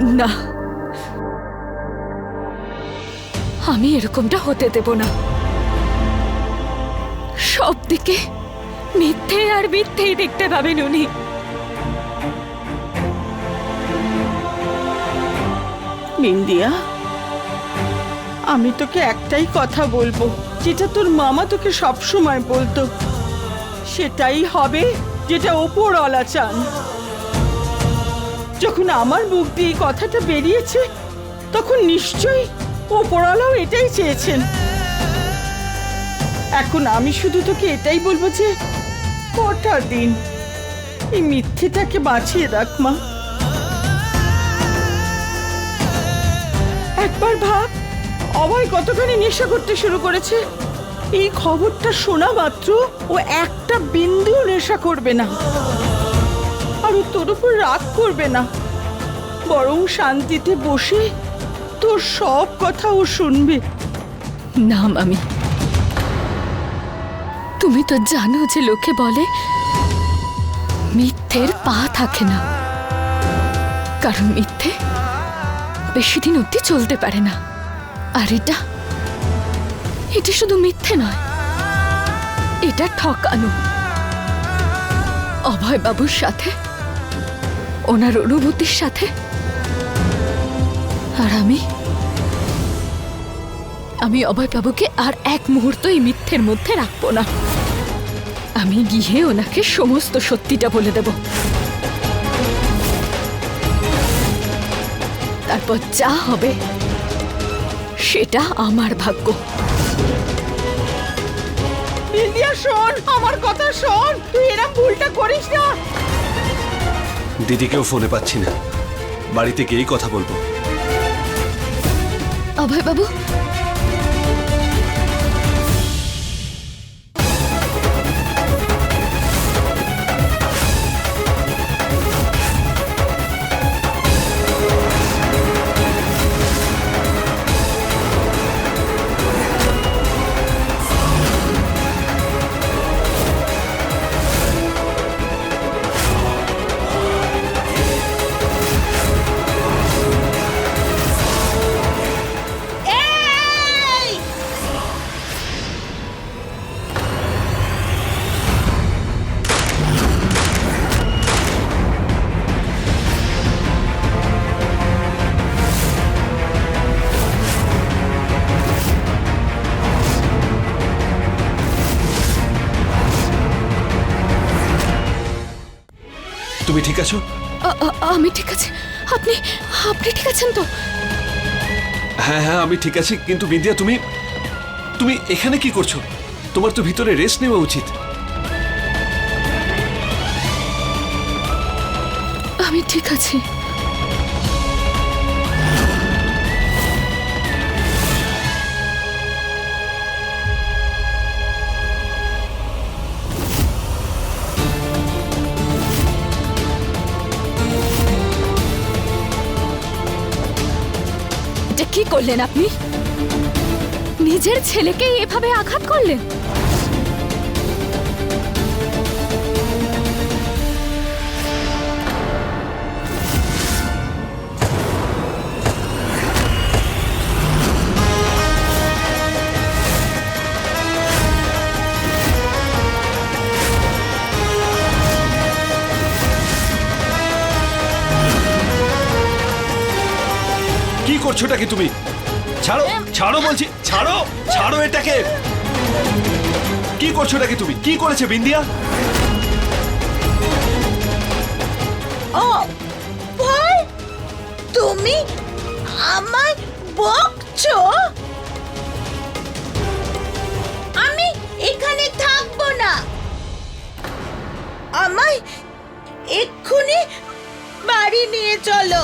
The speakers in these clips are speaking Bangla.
না। আমি এরকমটা হতে দেব না। সব দিকে মিথ্যে আর মিথ্যেই দেখতে পাবেন উনি। বিন্দিয়া আমি তোকে একটাই কথা বলব, যেটা তোর মামা তোকে সব সময় বলতো। সেটাই হবে যেটা ওপরওয়ালা চান। যখন আমার মুখ দিয়ে কথাটা বেরিয়েছে, তখন নিশ্চয়ই ওপরওয়ালাও এটাই চেয়েছেন। এখন আমি শুধু তোকে এটাই বলব যে, কটা দিন এই মিথ্যেটাকে বাঁচিয়ে রাখ, মা। একবার ভাব, অভয় কতখানি নেশা করতে শুরু করেছে, এই খবরটা শোনা মাত্র ও একটা বিন্দুও নেশা করবে না। ও তোর উপর রাগ করবে না। বরং শান্তিতে বসে তোর সব কথা ও শুনবে। না, মামি। তুমি তো জানো যে লোকে বলে, মিথ্যের পা থাকে না। কারণ মিথ্যে বেশি দিন অব্দি চলতে পারে না। আর এটা এটা শুধু মিথ্যে নয়, এটা ঠকানো। অভয় বাবুর সাথে ওনার অনুভূতির সাথে। আর আমি? আমি অভয়বাবুকে আর এক মুহূর্ত এই মিথ্যের মধ্যে রাখব না। আমি গিয়ে ওনাকে সমস্ত সত্যিটা বলে দেব। তারপর যা হবে, সেটা আমার ভাগ্য। ইন্ডিয়া, শোন! আমার কথা শোন! তুই এরকম ভুলটা করিস না! দিদিকেও ফোনে পাচ্ছি না। বাড়িতে গিয়েই কথা বলব। অভয়বাবু তুমি ঠিক আছো আমি ঠিক আছে। আপনি আপনি ঠিক আছেন তো? হ্যাঁ হ্যাঁ আমি ঠিক আছি। কিন্তু বিদ্যা তুমি তুমি এখানে কি করছ? তোমার তো ভিতরে রেস্ট নেওয়া উচিত। আমি ঠিক আছি। করলেন আপনি? নিজের ছেলেকে এভাবে আঘাত করলেন? কি করছ কি তুমি? ছাড়ো ছাড়ো বলছি ছাড়ো ছাড়ো এটাকে। কি করছ কি তুমি? কি করেছে বিন্দিয়া? ও বল তুমি আমায় বকছো? আমি এখানে থাকব না। আমায় এক্ষুনি বাড়ি নিয়ে চলো।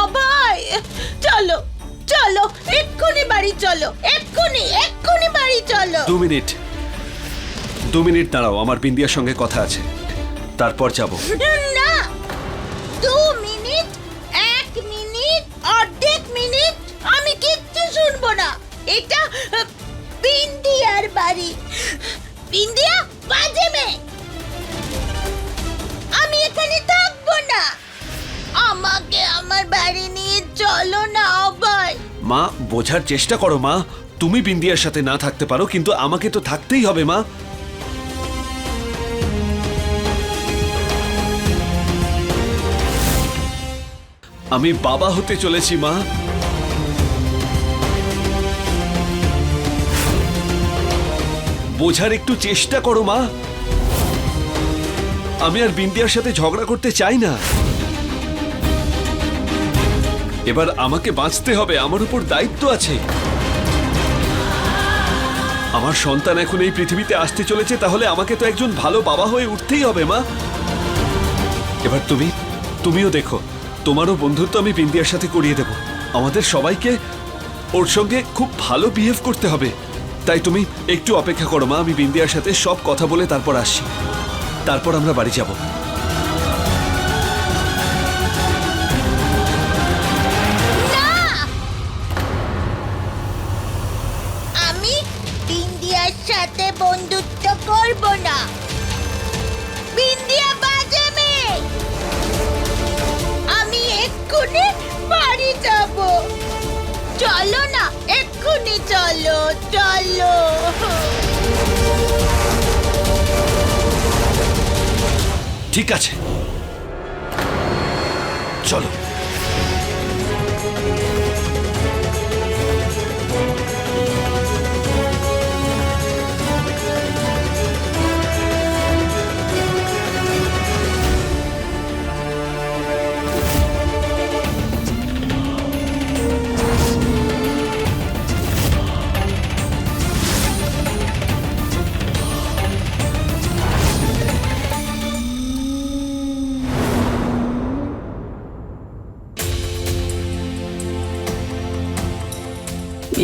অভয় চলো। চলো এক্ষুনি বাড়ি চলো এক্ষুনি এক্ষুনি বাড়ি চলো। দু মিনিট। দু মিনিট দাঁড়াও আমার বিন্দিয়ার সঙ্গে কথা আছে। তারপর যাব। না দু মিনিট এক মিনিট অর্ধেক মিনিট আমি কিচ্ছু শুনব না। এটা বিন্দিয়ার বাড়ি। বিন্দিয়া বাজে মেয়ে। আমি এখানে থাকব না। আমাকে আমার বাড়ি নিয়ে চলো না মা, বোঝার চেষ্টা করো মা। তুমি বিন্দিয়ার সাথে না থাকতে পারো, কিন্তু আমাকে তো থাকতেই হবে মা। আমি বাবা হতে চলেছি মা। বোঝার একটু চেষ্টা করো মা। আমি আর বিন্দিয়ার সাথে ঝগড়া করতে চাই না। এবার আমাকে বাঁচতে হবে, আমার উপর দায়িত্ব আছে। আমার সন্তান এখন এই পৃথিবীতে আসতে চলেছে, তাহলে আমাকে তো একজন ভালো বাবা হয়ে উঠতেই হবে, মা। এবার তুমি, তুমিও দেখো, তোমারও বন্ধুত্ব আমি বিন্দিয়ার সাথে করিয়ে দেব। আমাদের সবাইকে ওর সঙ্গে খুব ভালো বিহেভ করতে হবে। তাই তুমি একটু অপেক্ষা করো, মা, আমি বিন্দিয়ার সাথে সব কথা বলে তারপর আসছি। তারপর আমরা বাড়ি যাব।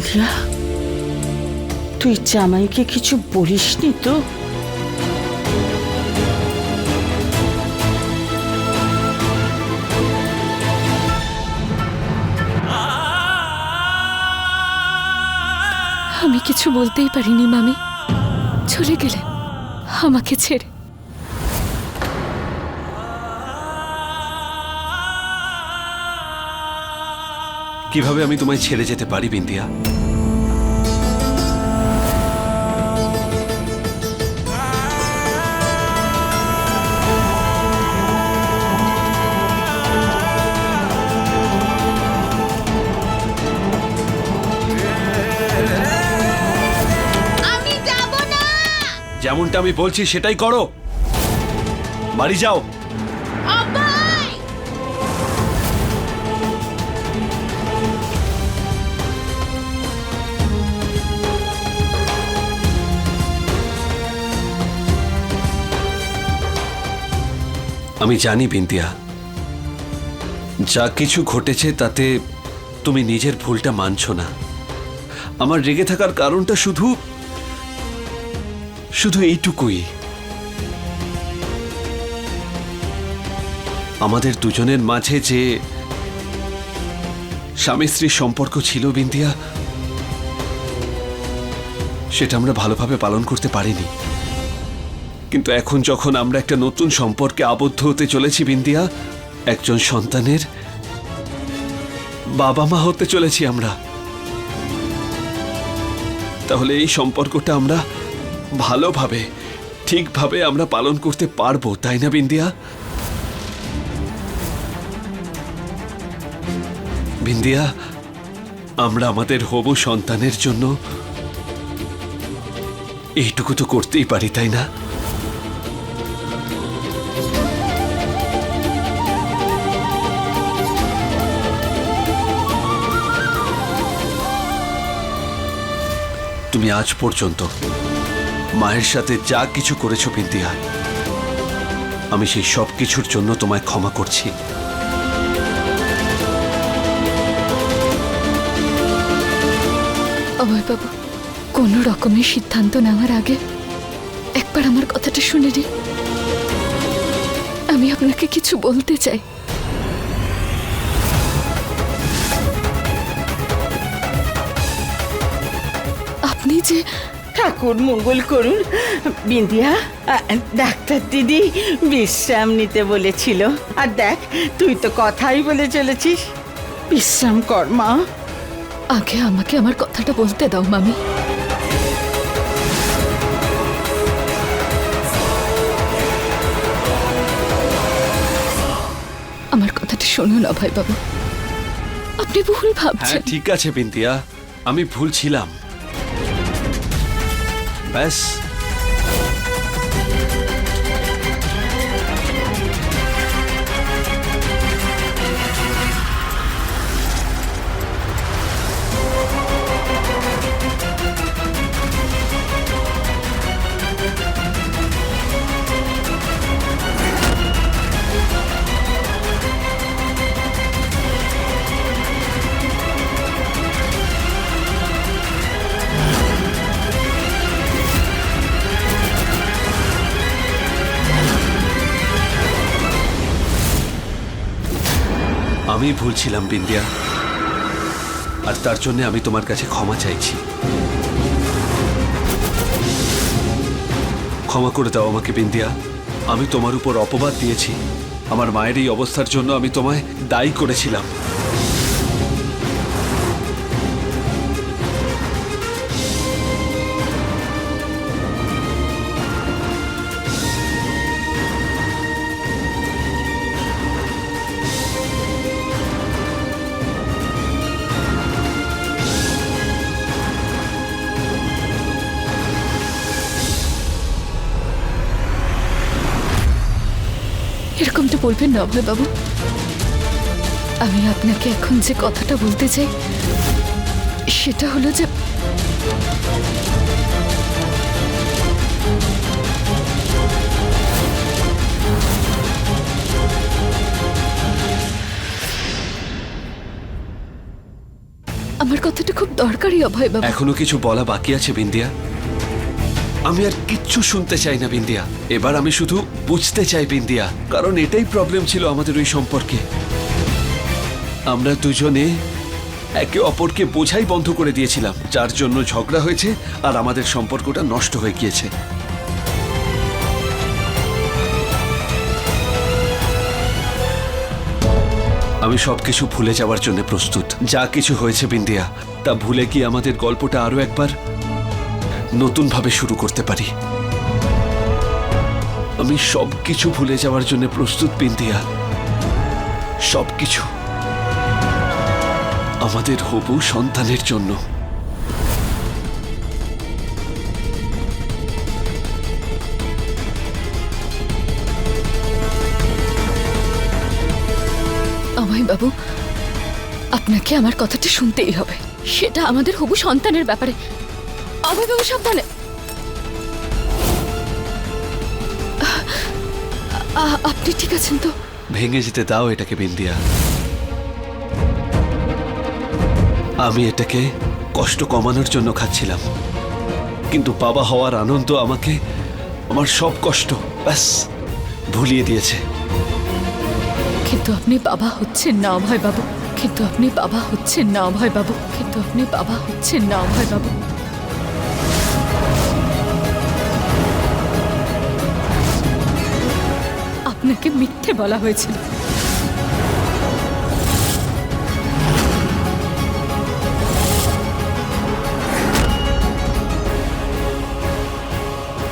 ইন্দিরা তুই জামাইকে কিছু বলিসনি তো? আমি কিছু বলতেই পারিনি, মামি। চলে গেলে আমাকে ছেড়ে। কীভাবে আমি তোমায় ছেড়ে যেতে পারি বিন্দিয়া যেমনটা আমি বলছি সেটাই করো। বাড়ি যাও। আমি জানি বিন্দিয়া যা কিছু ঘটেছে তাতে তুমি নিজের ভুলটা মানছো না। আমার রেগে থাকার কারণটা শুধু শুধু এইটুকুই। আমাদের দুজনের মাঝে যে স্বামী স্ত্রীর সম্পর্ক ছিল বিন্দিয়া সেটা আমরা ভালোভাবে পালন করতে পারিনি। কিন্তু এখন যখন আমরা একটা নতুন সম্পর্কে আবদ্ধ হতে চলেছি, বিন্দিয়া, একজন সন্তানের বাবা মা হতে চলেছি আমরা। তাহলে এই সম্পর্কটা আমরা ভালোভাবে, ঠিকভাবে আমরা পালন করতে পারব, তাই না, বিন্দিয়া? বিন্দিয়া, আমরা আমাদের হবু সন্তানের জন্য এইটুকু তো করতেই পারি, তাই না? তুমি আজ পর্যন্ত মায়ের সাথে যা কিছু করেছ বিন্দিয়া আমি সেই সব কিছুর জন্য তোমায় ক্ষমা করছি। অভয় বাবু, কোনো রকমের সিদ্ধান্ত নেওয়ার আগে একবার আমার কথাটা শুনে নিন। আমি আপনাকে কিছু বলতে চাই। যে ঠাকুর মঙ্গল করুন। বিন্দিয়া ডাক্তার দিদি বিশ্রাম নিতে বলেছিল। আর দেখ তুই তো কথাই বলে চলেছিস। বিশ্রাম কর মা। আগে আমাকে আমার কথাটা বলতে দাও মামি। আমার কথাটা শুনুন অভয় বাবু। আপনি ভুল হ্যাঁ ভাবছেন। ঠিক আছে বিন্দিয়া আমি ভুল ছিলাম। ব্যাস আমি ভুল ছিলাম, বিন্দিয়া। আর তার জন্য আমি তোমার কাছে ক্ষমা চাইছি। ক্ষমা করে দাও আমাকে, বিন্দিয়া। আমি তোমার উপর অপবাদ দিয়েছি। আমার মায়ের এই অবস্থার জন্য আমি তোমায় দায়ী করেছিলাম। বলবেন না বাবু আমি আপনাকে এখন যে কথাটা বলতে চাই, সেটা হলো যে আমার কথাটা খুব দরকারি অভয় বাবু এখনও কিছু বলা বাকি আছে বিন্দিয়া? আমি আর কিচ্ছু শুনতে চাই না, বিন্দিয়া। এবার আমি শুধু বুঝতে চাই, বিন্দিয়া, কারণ এটাই প্রবলেম ছিল আমাদের ওই সম্পর্কে। আমরা দুজনে একে অপরকে বোঝাই বন্ধ করে দিয়েছিলাম, যার জন্য ঝগড়া হয়েছে আর আমাদের সম্পর্কটা নষ্ট হয়ে গিয়েছে। আমি সবকিছু ভুলে যাওয়ার জন্য প্রস্তুত। যা কিছু হয়েছে, বিন্দিয়া, তা ভুলে কি আমাদের গল্পটা আরও একবার নতুনভাবে শুরু করতে পারি। আমি সবকিছু ভুলে যাওয়ার জন্য প্রস্তুত বিন্দিয়া সবকিছু আমাদের হবু সন্তানের জন্য। অভয় বাবু, আপনাকে আমার কথাটা শুনতেই হবে। সেটা আমাদের হবু সন্তানের ব্যাপারে। অভয় বাবু সাবধানে আপনি ঠিক আছেন তো? ভেঙে যেতে দাও এটাকে বিন্দিয়া। আমি এটাকে কষ্ট কমানোর জন্য খাচ্ছিলাম। কিন্তু বাবা হওয়ার আনন্দ আমাকে আমার সব কষ্ট ব্যাস ভুলিয়ে দিয়েছে। কিন্তু আপনি বাবা হচ্ছেন না অভয় বাবু কিন্তু আপনি বাবা হচ্ছেন না অভয় বাবু কিন্তু আপনি বাবা হচ্ছেন না অভয় বাবু বলা হয়েছিল।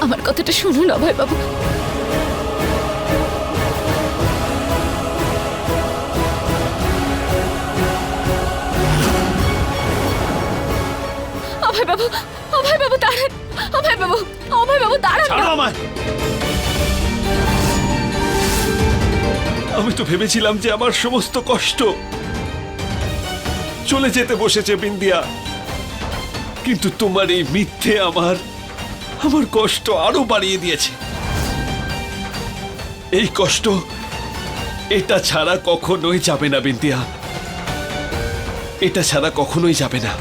আমার কথাটা শুনুন অভয় বাবু অভয় বাবু অভয় বাবু দাঁড়ান অভয় বাবু অভয় বাবু দাঁড়ান আমি তো ভেবেছিলাম যে আমার সমস্ত কষ্ট চলে যেতে বসেছে বিন্দিয়া। কিন্তু তোমার এই মিথ্যে আমার আমার কষ্ট আরও বাড়িয়ে দিয়েছে। এই কষ্ট এটা ছাড়া কখনোই যাবে না বিন্দিয়া। এটা ছাড়া কখনোই যাবে না।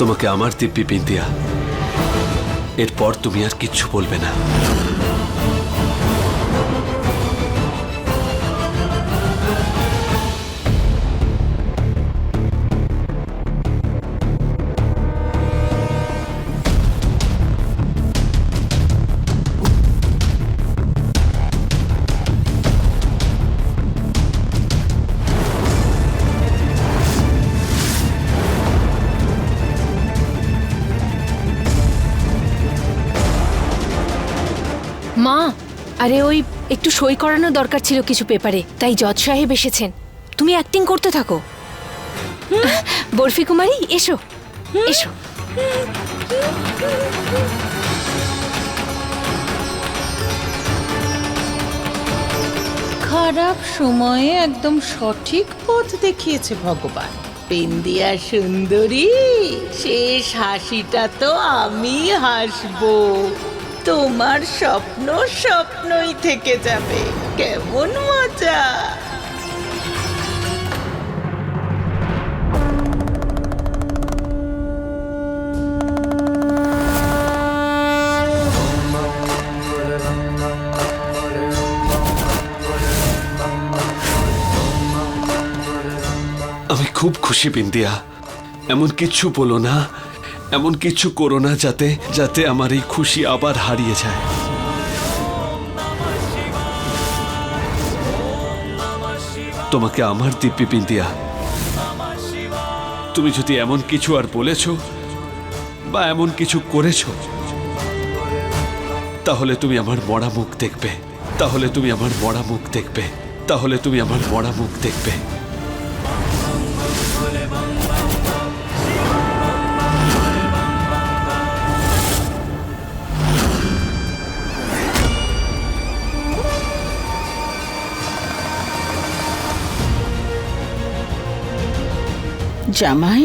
তোমাকে আমার দিব্যি বিন্দিয়া এরপর তুমি আর কিচ্ছু বলবে না। আরে ওই একটু সই করানো দরকার ছিল কিছু পেপারে, তাই জজ সাহেব এসেছেন। তুমি অ্যাক্টিং করতে থাকো। বরফি কুমারী, এসো। এসো। খারাপ সময়ে একদম সঠিক পথ দেখিয়েছে ভগবান। পেন্দিয়া সুন্দরী, শেষ হাসিটা তো আমি হাসবো। তোমার স্বপ্ন স্বপ্নই থেকে যাবে। কেমন মজা? আমি খুব খুশি, বিন্দিয়া। এমন কিছু বলো না। এমন কিছু করো না যাতে যাতে আমার এই খুশি আবার হারিয়ে যায়। তোমাকে আমার দিব্যি বিন্দিয়া তুমি যদি এমন কিছু আর বলেছ বা এমন কিছু করেছ, তাহলে তুমি আমার মরা মুখ দেখবে, তাহলে তুমি আমার মরা মুখ দেখবে, তাহলে তুমি আমার মরা মুখ দেখবে। জামাই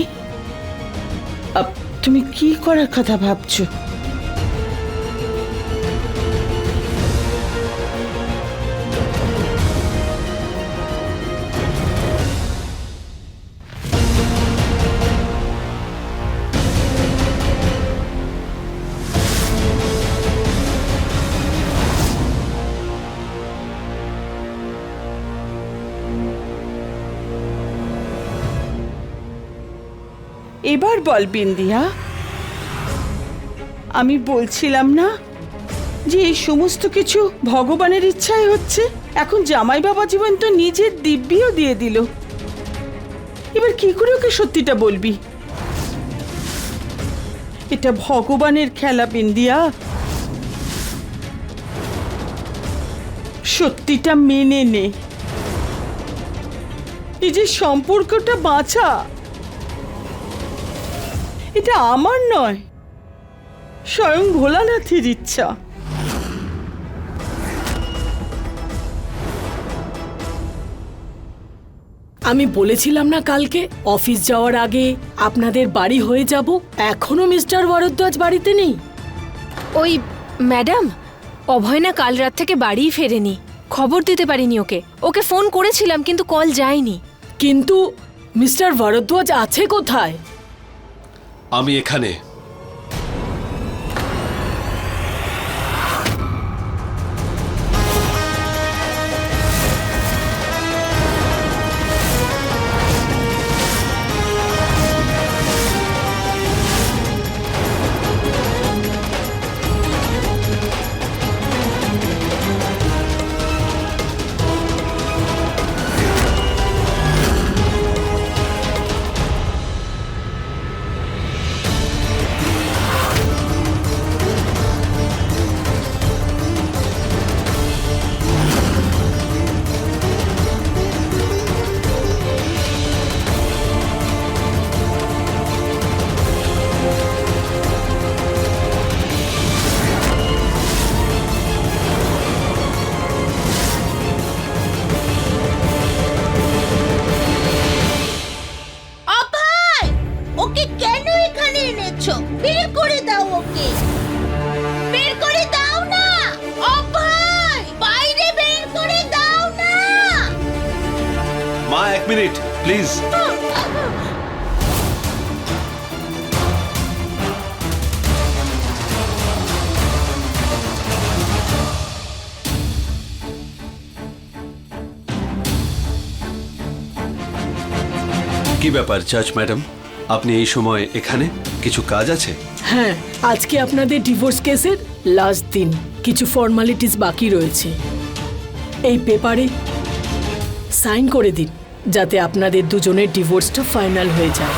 তুমি কি করার কথা ভাবছ? বল, বিন্দিয়া। আমি বলছিলাম না যে এই সমস্ত কিছু ভগবানের ইচ্ছায় হচ্ছে? এখন জামাই বাবা জীবন তো নিজের দিব্যিও দিয়ে দিল। এবার কি করে ওকে সত্যিটা বলবি? এটা ভগবানের খেলা, বিন্দিয়া। সত্যিটা মেনে নে। নিজের সম্পর্কটা বাঁচা। এটা আমার নয়। স্বয়ং ভোলানাথের ইচ্ছা। আমি বলেছিলাম না কালকে অফিস যাওয়ার আগে আপনাদের বাড়ি হয়ে যাব। এখনও মিস্টার ভরদ্বাজ বাড়িতে নেই। ওই ম্যাডাম অভয়না কাল রাত থেকে বাড়িই ফেরেনি। খবর দিতে পারিনি ওকে। ওকে ফোন করেছিলাম কিন্তু কল যায়নি। কিন্তু মিস্টার ভরদ্বাজ আছে কোথায়? আমি এখানে। Minute please. কি ব্যাপার চার্চ ম্যাডাম? আপনি এই সময় এখানে? কিছু কাজ আছে? হ্যাঁ আজকে আপনাদের ডিভোর্স কেসের লাস্ট দিন। কিছু ফর্মালিটিস বাকি রয়েছে। এই পেপারে সাইন করে দিন। যাতে আপনাদের দুজনের ডিভোর্সটা ফাইনাল হয়ে যায়।